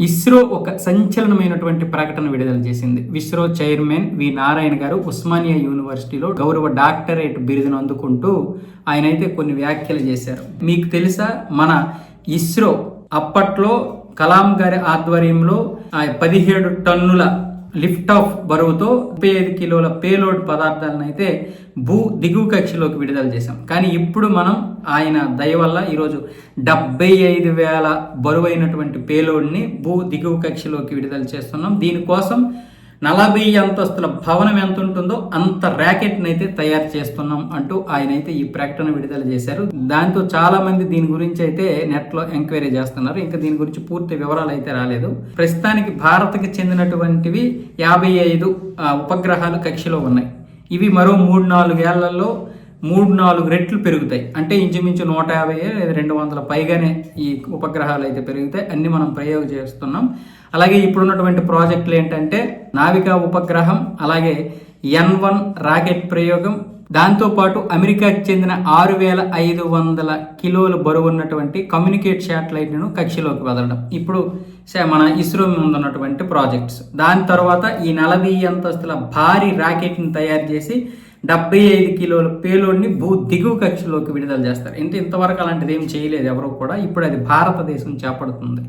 ఇస్రో ఒక సంచలనమైనటువంటి ప్రకటన విడుదల చేసింది. ఇస్రో చైర్మన్ వి నారాయణ గారు ఉస్మానియా యూనివర్సిటీలో గౌరవ డాక్టరేట్ బిరుదును అందుకుంటూ ఆయన అయితే కొన్ని వ్యాఖ్యలు చేశారు. మీకు తెలుసా? మన ఇస్రో అప్పట్లో కలాం గారి ఆధ్వర్యంలో పదిహేడు టన్నుల లిఫ్ట్ ఆఫ్ బరువుతో ముప్పై ఐదు కిలోల పేలోడ్ పదార్థాలను అయితే భూ దిగువ కక్షలోకి విడుదల చేశాం. కానీ ఇప్పుడు మనం ఆయన దయ వల్ల ఈరోజు డెబ్బై ఐదు వేల బరువైనటువంటి పేలోడ్ని భూ దిగువ కక్షలోకి విడుదల చేస్తున్నాం. దీనికోసం నలభై అంతస్తుల భవనం ఎంత ఉంటుందో అంత ర్యాకెట్ని అయితే తయారు చేస్తున్నాం అంటూ ఆయన అయితే ఈ ప్రకటన విడుదల చేశారు. దాంతో చాలా మంది దీని గురించి అయితే నెట్లో ఎంక్వైరీ చేస్తున్నారు. ఇంకా దీని గురించి పూర్తి వివరాలు అయితే రాలేదు. ప్రస్తుతానికి భారత్కి చెందినటువంటివి యాభై ఐదు ఉపగ్రహాలు కక్షలో ఉన్నాయి. ఇవి మరో మూడు నాలుగేళ్ళలో మూడు నాలుగు రెట్లు పెరుగుతాయి. అంటే ఇంచుమించు నూట యాభై లేదా రెండు వందల పైగానే ఈ ఉపగ్రహాలు అయితే పెరుగుతాయి. అన్ని మనం ప్రయోగం చేస్తున్నాం. అలాగే ఇప్పుడున్నటువంటి ప్రాజెక్టులు ఏంటంటే నావికా ఉపగ్రహం అలాగే ఎన్ వన్ రాకెట్ ప్రయోగం. దాంతోపాటు అమెరికాకి చెందిన ఆరు వేల ఐదు వందల కిలోల బరువు ఉన్నటువంటి కమ్యూనికేట్ శాటిలైట్ను కక్షలోకి వదలడం. ఇప్పుడు మన ఇస్రో ముందున్నటువంటి ప్రాజెక్ట్స్. దాని తర్వాత ఈ నలభై అంతస్తుల భారీ రాకెట్ని తయారు చేసి డెబ్బై ఐదు కిలోల పేలోడ్ని భూ దిగువ కక్షలోకి విడుదల చేస్తారు. అంటే ఇంతవరకు అలాంటిది ఏం చేయలేదు ఎవరు కూడా. ఇప్పుడు అది భారతదేశం చేపడుతుంది.